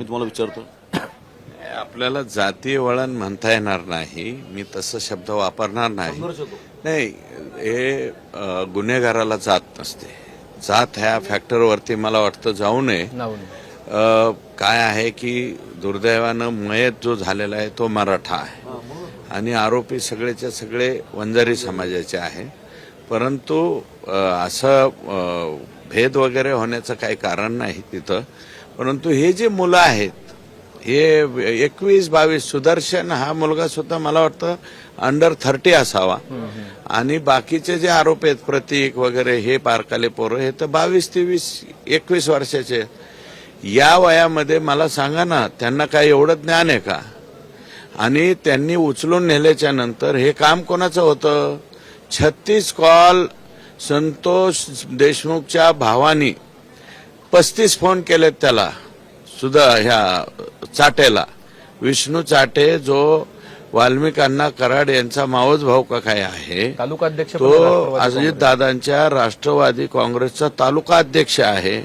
मी तुम्हाला विचारतो. आपल्याला जातीय वळण म्हणता येणार नाही. मी तसं शब्द वापरणार नाही. नाही हे गुन्हेगाराला जात नसते. जात ह्या फॅक्टरवरती मला वाटतं जाऊ नये. काय आहे की दुर्दैवानं मयत जो झालेला आहे तो मराठा आहे. आणि आरोपी सगळेचे सगळे वंजारी समाजाचे आहे. परंतु असं भेद वगैरे होण्याचं काही कारण नाही तिथं. परंतु हे जे मुलं आहेत हे एकवीस बावीस सुदर्शन हा मुलगा सुद्धा मला वाटतं अंडर थर्टी असावा. आणि बाकीचे जे आरोप आहेत प्रतीक वगैरे हे पारकाले पोरं हे तर बावीस तेवीस एकवीस वर्षाचे आहेत. या वयामध्ये मला सांगा ना त्यांना काय एवढं ज्ञान आहे का? आणि त्यांनी उचलून नेल्याच्या नंतर हे काम कोणाचं होतं? छत्तीस कॉल संतोष देशमुखच्या भावानी पस्तीस फोन केलेत त्याला सुद्धा ह्या चाटेला. विष्णू चाटे जो वाल्मिकांना कराड यांचा मावस भाऊ का काय आहे तालुका अध्यक्ष तो अजित दादांच्या राष्ट्रवादी काँग्रेसचा तालुका अध्यक्ष आहे.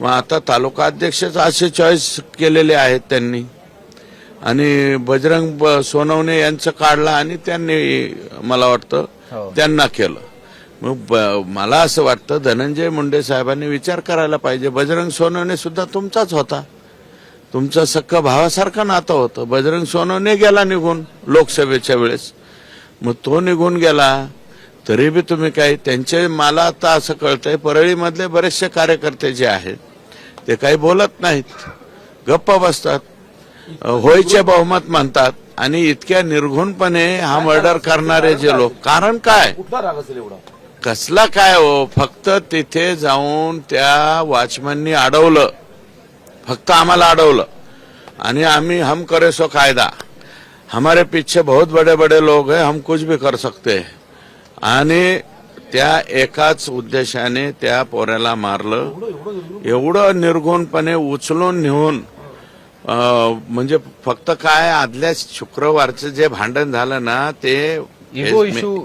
मग आता तालुका अध्यक्षच असे चॉईस केलेले आहेत त्यांनी. आणि बजरंग सोनवणे यांचं काढलं आणि त्यांनी मला वाटतं हो. त्यांना केलं. मग ब- मला असं वाटतं धनंजय मुंडे साहेबांनी विचार करायला पाहिजे. बजरंग सोनवणे सुद्धा तुमचाच होता. तुमचा सक्क भावासारखं नातं होतं. बजरंग सोनवणे गेला निघून लोकसभेच्या वेळेस. मग तो निघून गेला तरी बी तुम्ही काही त्यांचे मला आता असं कळतंय परळीमधले बरेचसे कार्यकर्ते जे आहेत ते काही बोलत नाहीत. गप्प बसतात. होयचे बहुमत म्हणतात. आणि इतक्या निर्घुणपणे हा मर्डर करणारे जे लोक कारण काय? कसला काय हो फक्त तिथे जाऊन त्या वॉचमननी अडवलं. फक्त आम्हाला अडवलं. आणि आम्ही हम करे सो कायदा. हमारे पीछे बहुत बड़े बड़े लोग हैं हम कुछ भी कर सकते हैं. आणि त्या एकाच उद्देशाने त्या पोऱ्याला मारलं. एवढं निर्गुणपणे उचलून नेऊन म्हणजे फक्त काय आदल्या शुक्रवारचं जे भांडण झालं ना ते इश्यू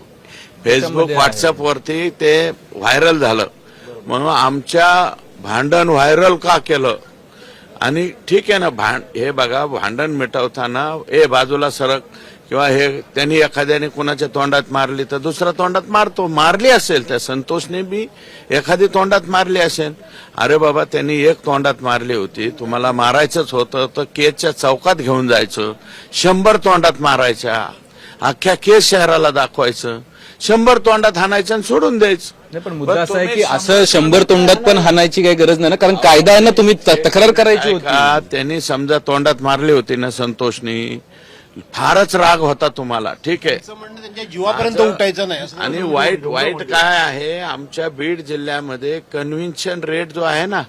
फेसबुक व्हॉट्सअप वरती ते व्हायरल झालं. म्हणून आमच्या भांडण व्हायरल का केलं? आणि ठीक आहे ना भांड हे बघा भांडण मिटवताना ए बाजूला सरक किंवा हे त्यांनी एखाद्याने कुणाच्या तोंडात मारली तर दुसऱ्या तोंडात मारतो. मारली असेल त्या संतोषने बी एखादी तोंडात मारली असेल. अरे बाबा त्यांनी एक तोंडात मारली होती. तुम्हाला मारायचंच होतं तर केसच्या चौकात घेऊन जायचं. शंभर तोंडात मारायच्या. अख्ख्या केस शहराला दाखवायचं. शंभर तोंडात हाणायचं आणि सोडून द्यायचं. नाही पण मुद्दा असा आहे की असं शंभर तोंडात पण हाणायची. काही गरज नाही ना कारण कायदा आहे ना तुम्ही त- तक्रार करायची होती. का त्यांनी समजा तोंडात मारली होती ना संतोषनी फारच राग होता तुम्हाला ठीक आहे. म्हणणं त्यांच्या जीवापर्यंत उठायचं नाही असं आणि वाईट वाईट काय आहे आमच्या बीड जिल्ह्यामध्ये कन्व्हेन्शन रेट जो आहे ना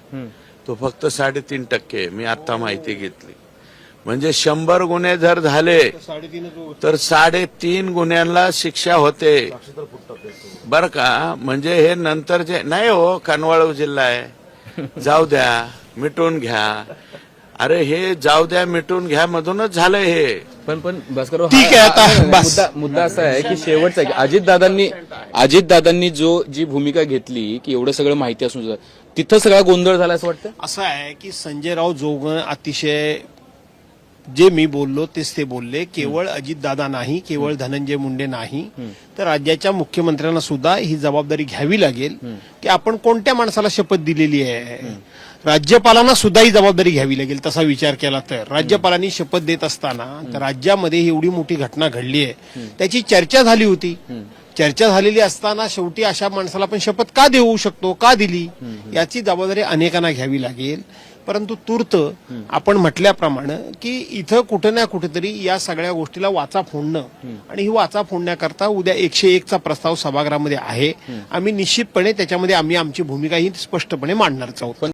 तो फक्त साडेतीन टक्के आहे. मी आता माहिती घेतली. म्हणजे शंभर गुन्हे जर झाले तर साडेतीन गुन्ह्यांना शिक्षा होते. बर का? म्हणजे हे नंतर जे नाही हो कनवाळू जिल्हा आहे. जाऊ द्या मिटून घ्या. अरे हे जाऊ द्या मिटून घ्या मधूनच झालंय हे. पण पण भास्कर ठीक आहे, आता बस. मुद्दा मुद्दा असा आहे की शेवटचा अजितदादांनी अजितदादांनी जो जी भूमिका घेतली की एवढं सगळं माहिती असून तिथं सगळा गोंधळ झाला असं वाटतं? असं आहे की संजय राव जोगन अतिशय जे मी बोललो तेच ते बोलले. केवळ अजितदादा नाही केवळ धनंजय मुंडे नाही. तर राज्याच्या मुख्यमंत्र्यांना सुद्धा ही जबाबदारी घ्यावी लागेल की आपण कोणत्या माणसाला शपथ दिलेली आहे? राज्यपालांना सुद्धा ही जबाबदारी घ्यावी लागेल तसा विचार केला तर. राज्यपालांनी शपथ देत असताना तर राज्यामध्ये ही एवढी मोठी घटना घडली आहे. त्याची चर्चा झाली होती. चर्चा झालेली असताना शेवटी अशा माणसाला पण शपथ का देऊ शकतो का दिली? याची जबाबदारी अनेकांना घ्यावी लागेल. परंतु तूर्त आपण म्हटल्याप्रमाणे की इथं कुठं ना कुठेतरी या सगळ्या गोष्टीला वाचा फोडणं. आणि ही वाचा फोडण्याकरता उद्या एकशे एकचा प्रस्ताव सभागृहामध्ये आहे. आम्ही निश्चितपणे त्याच्यामध्ये आम्ही आमची भूमिका ही स्पष्टपणे मांडणारच आहोत.